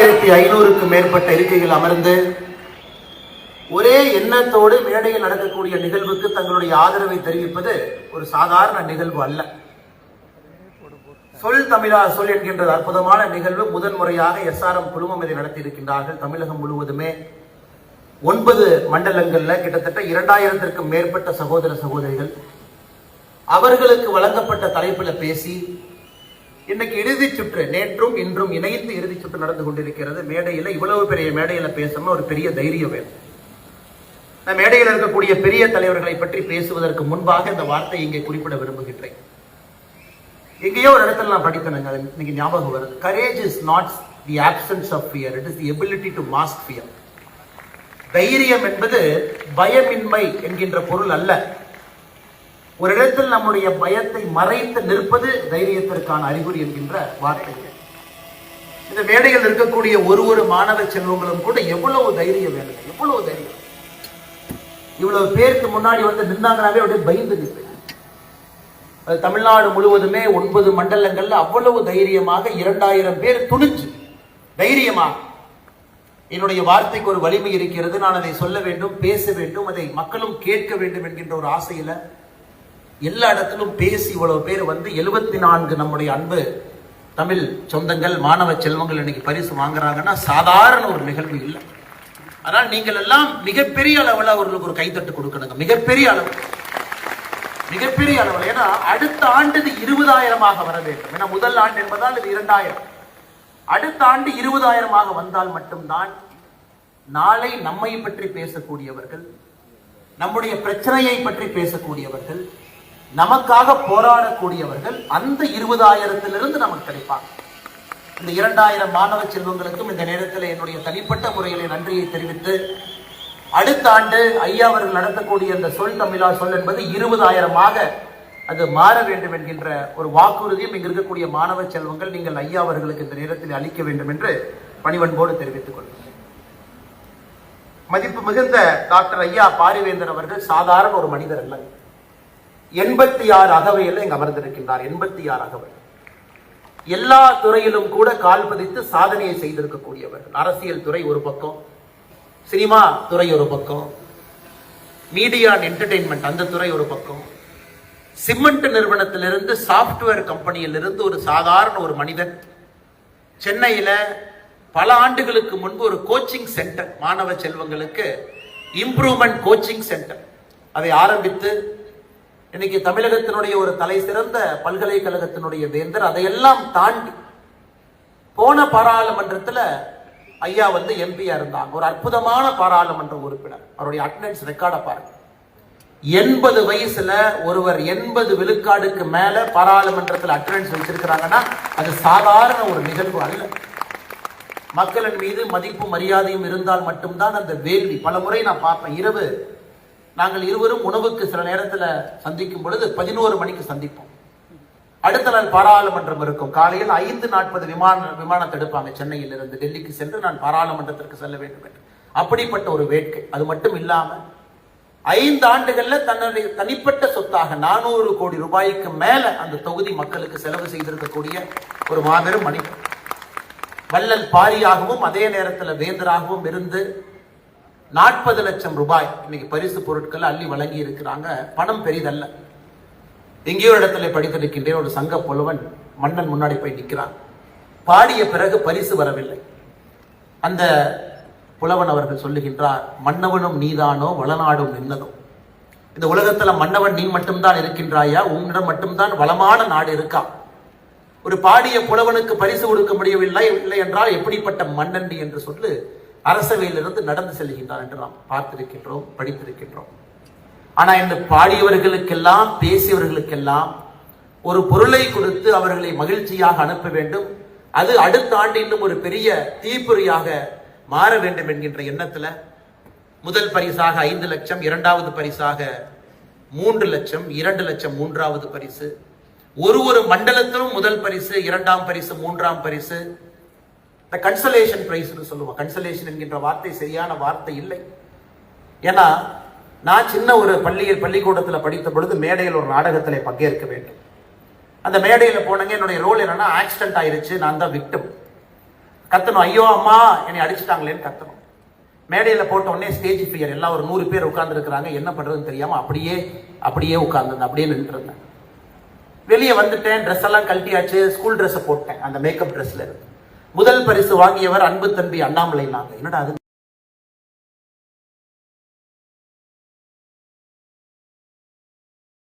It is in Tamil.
ஆயிரத்தி ஐநூறுக்கும் மேற்பட்ட இருக்கைகள் அமர்ந்து ஒரே எண்ணத்தோடு மேடையில் நடக்கக்கூடிய நிகழ்வுக்கு தங்களுடைய ஆதரவை தெரிவிப்பது ஒரு சாதாரண நிகழ்வு அல்ல. சொல் தமிழா சொல் என்கின்ற அற்புதமான நிகழ்வு முதன்முறையாக எஸ்ஆர்எம் குழுமம் இதை நடத்தி இருக்கின்றார்கள் தமிழகம் முழுவதுமே ஒன்பது மண்டலங்கள்ல கிட்டத்தட்ட இரண்டாயிரத்திற்கும் மேற்பட்ட சகோதர சகோதரிகள். அவர்களுக்கு வழங்கப்பட்ட தலைப்பில் பேசி இன்னைக்கு இறுதிச் சுற்று நேற்றும் இன்றும் இணைந்து இறுதிச் சுற்று நடந்து கொண்டிருக்கிறது. மேடையில் இவ்வளவு பெரிய மேடையில பேசணும்னா ஒரு பெரிய தைரியம் வேணும். நான் மேடையில் இருக்கக்கூடிய பெரிய தலைவர்களை பற்றி பேசுவதற்கு முன்பாக இந்த வார்த்தை இங்கே குறிப்பிட விரும்புகின்றேன். எங்கேயோ ஒரு இடத்துல நான் படித்தேனுங்க அது இன்னைக்கு ஞாபகம் வருது. Courage is not the absence of fear it is the ability to mask fear தைரியம் என்பது பயமின்மை என்கின்ற பொருள் அல்ல. ஒரு இடத்தில் நம்முடைய பயத்தை மறைத்து நிற்பது தைரியத்திற்கான அறிகுறி என்கின்ற வார்த்தை. இந்த மேடையில் இருக்கக்கூடிய ஒரு ஒரு மாணவ செல்வங்களும் கூட எவ்வளவு தைரியம் வேணும்? எவ்வளவு தைரியம்? இவ்வளவு பேருக்கு முன்னாடி வந்து நின்னாங்கனாவே அப்படியே பயந்து நிற்பேன். தமிழ்நாடு முழுவதுமே ஒன்பது மண்டலங்கள்ல அவ்வளவு தைரியமாக இரண்டாயிரம் பேர் துணிஞ்சு தைரியமாக. என்னுடைய வார்த்தைக்கு ஒரு வலிமை இருக்கிறது. நான் அதை சொல்ல வேண்டும் பேச வேண்டும் அதை மக்களும் கேட்க வேண்டும் என்கின்ற ஒரு ஆசையில எல்லா இடத்திலும் பேசி இவ்வளவு பேர் வந்து எழுபத்தி நான்கு நம்முடைய அன்பு தமிழ் சொந்தங்கள் மாணவ செல்வங்கள் இன்னைக்கு பரிசு வாங்குறாங்கன்னா சாதாரண ஒரு நிகழ்வு இல்லை. ஆனால் நீங்கள் எல்லாம் மிகப்பெரிய அளவில் அவர்களுக்கு ஒரு கைத்தட்டு கொடுக்கணுங்க. மிகப்பெரிய அளவு. மிகப்பெரிய அளவில். ஏன்னா அடுத்த ஆண்டு இது இருபதாயிரமாக வர வேண்டும். ஏன்னா முதல் ஆண்டு என்பதால் இது இரண்டாயிரம். அடுத்த ஆண்டு இருபதாயிரமாக வந்தால் மட்டும்தான் நாளை நம்மை பற்றி பேசக்கூடியவர்கள் நம்முடைய பிரச்சனையை பற்றி பேசக்கூடியவர்கள் நமக்காக போராடக்கூடியவர்கள் அந்த இருபதாயிரத்திலிருந்து நமக்கு கிடைப்பாங்க. இந்த இரண்டாயிரம் மாணவ செல்வங்களுக்கும் இந்த நேரத்தில் என்னுடைய தனிப்பட்ட முறையிலே நன்றியை தெரிவித்து அடுத்த ஆண்டு ஐயா அவர்கள் நடத்தக்கூடிய இந்த சொல் தமிழா சொல் என்பது இருபதாயிரமாக அது மாற வேண்டும் என்கின்ற ஒரு வாக்குறுதியும் இங்கு இருக்கக்கூடிய மாணவ செல்வங்கள் நீங்கள் ஐயா அவர்களுக்கு இந்த நேரத்தில் அளிக்க வேண்டும் என்று பணிவன்போடு தெரிவித்துக் கொள்கிறேன். மதிப்பு மிகுந்த டாக்டர் ஐயா பாரிவேந்தர் அவர்கள் சாதாரண ஒரு மனிதர் அல்ல. எண்பத்தி ஆறு அகவையில் இங்கு அமர்ந்திருக்கின்றார். எண்பத்தி ஆறு அகவை. எல்லா துறையிலும் கூட கால் பதித்து சாதனையை செய்திருக்கக்கூடியவர் அரசியல் துறை ஒரு பக்கம் சினிமா துறை ஒரு பக்கம் மீடியா அண்ட் என்டர்டெயின்மெண்ட் அந்த துறை ஒரு பக்கம். சிமெண்ட் நிறுவனத்திலிருந்து சாப்ட்வேர் கம்பெனியிலிருந்து ஒரு சாதாரண ஒரு மனிதன் சென்னையில் பல ஆண்டுகளுக்கு முன்பு ஒரு கோச்சிங் சென்டர் மாணவ செல்வங்களுக்கு இம்ப்ரூவ்மெண்ட் கோச்சிங் சென்டர் அதை ஆரம்பித்து இன்னைக்கு தமிழகத்தினுடைய ஒரு தலை சிறந்த பல்கலைக்கழகத்தினுடைய வேந்தர் அதையெல்லாம் தாண்டி போன பாராளுமன்றத்தில் ஐயா வந்து எம்பியா இருந்தாங்க. ஒரு அற்புதமான பாராளுமன்ற உறுப்பினர். அவருடைய அட்டண்டன்ஸ் ரெக்கார்டை பாருங்க. எண்பது வயசுல ஒருவர் எண்பது விழுக்காடுக்கு மேல பாராளுமன்றத்தில் அட்டண்டன்ஸ் வச்சிருக்கிறாங்கன்னா அது சாதாரண ஒரு நிகழ்வு அல்ல. மக்களின் மீது மதிப்பு மரியாதையும் இருந்தால் மட்டும்தான் அந்த வேள்வி. பல முறை நான் பார்ப்பேன். இரவு நாங்கள் இருவரும் உணவுக்கு சில நேரத்தில் சந்திக்கும் பொழுது பதினோரு மணிக்கு சந்திப்போம். அடுத்த நாள் பாராளுமன்றம் இருக்கும். காலையில் ஐந்து நாற்பது விமான விமானத்தை எடுப்பாங்க சென்னையில் இருந்து டெல்லிக்கு சென்று நான் பாராளுமன்றத்திற்கு செல்ல வேண்டும் என்று. அப்படிப்பட்ட ஒரு வேட்கை. அது மட்டும் இல்லாம ஐந்து ஆண்டுகள்ல தன்னுடைய தனிப்பட்ட சொத்தாக நானூறு கோடி ரூபாய்க்கு மேல அந்த தொகுதி மக்களுக்கு செலவு செய்திருக்கக்கூடிய ஒரு மாபெரும் மனிதர். வள்ளல் பாரியாகவும் அதே நேரத்தில் வேந்தராகவும் இருந்து நாற்பது லட்சம் ரூபாய் இன்னைக்கு பரிசு பொருட்கள் அள்ளி வழங்கி இருக்கிறாங்க. பணம் பெரிதல்ல. எங்கேயோ இடத்துல படித்திருக்கின்றேன் ஒரு சங்க புலவன் மன்னன் முன்னாடி போய் நிற்கிறான். பாடிய பிறகு பரிசு வரவில்லை. அந்த புலவன் அவர்கள் சொல்லுகின்றார் மன்னவனும் நீதானோ வளநாடும் நின்னதோ. இந்த உலகத்துல மன்னவன் நீ மட்டும்தான் இருக்கின்றாயா? உன்னிடம் மட்டும்தான் வளமான நாடு இருக்கா? ஒரு பாடிய புலவனுக்கு பரிசு கொடுக்க முடியவில்லை இல்லை என்றால் எப்படிப்பட்ட மன்னன் என்று சொல்லி அரசவையிலிருந்து நடந்து செல்கின்றார் என்று நாம் பார்த்திருக்கின்றோம் படித்திருக்கின்றோம். ஆனா இந்த பாடியவர்களுக்கெல்லாம் பேசியவர்களுக்கெல்லாம் ஒரு பொருளை கொடுத்து அவர்களை மகிழ்ச்சியாக அனுப்ப வேண்டும். அது அடுத்த ஆண்டு இன்னும் ஒரு பெரிய தீப்பொறியாக மாற வேண்டும் என்கின்ற எண்ணத்துல முதல் பரிசாக ஐந்து லட்சம் இரண்டாவது பரிசாக மூன்று லட்சம் இரண்டு லட்சம் மூன்றாவது பரிசு. ஒரு ஒரு மண்டலத்திலும் முதல் பரிசு இரண்டாம் பரிசு மூன்றாம் பரிசு. இந்த கன்சலேஷன் பிரைஸ்னு சொல்லுவோம். கன்சலேஷன் என்கின்ற வார்த்தை சரியான வார்த்தை இல்லை. ஏன்னா நான் சின்ன ஒரு பள்ளியில் பள்ளிக்கூடத்தில் படித்த பொழுது மேடையில் ஒரு நாடகத்தில் பங்கேற்க வேண்டும். அந்த மேடையில் போனங்க என்னுடைய ரோல் என்னன்னா ஆக்சிடென்ட் ஆயிருச்சு நான் தான் விக்டம் கத்தணும். ஐயோ அம்மா என்னை அடிச்சிட்டாங்களேன்னு கத்தணும். மேடையில் போட்ட உடனே ஸ்டேஜ் ஃபியர் எல்லாம் ஒரு நூறு பேர் உட்காந்துருக்குறாங்க என்ன பண்ணுறதுன்னு தெரியாமல் அப்படியே அப்படியே உட்காந்துருந்தேன் அப்படியே நின்றுருந்தேன். வெளியே வந்துட்டேன். ட்ரெஸ் எல்லாம் கழட்டியாச்சு. ஸ்கூல் ட்ரெஸ்ஸை போட்டேன். அந்த மேக்கப் ட்ரெஸ்ல இருந்து. முதல் பரிசு வாங்கியவர் அன்பு தம்பி அண்ணாமலை நாங்க. என்னடா அது?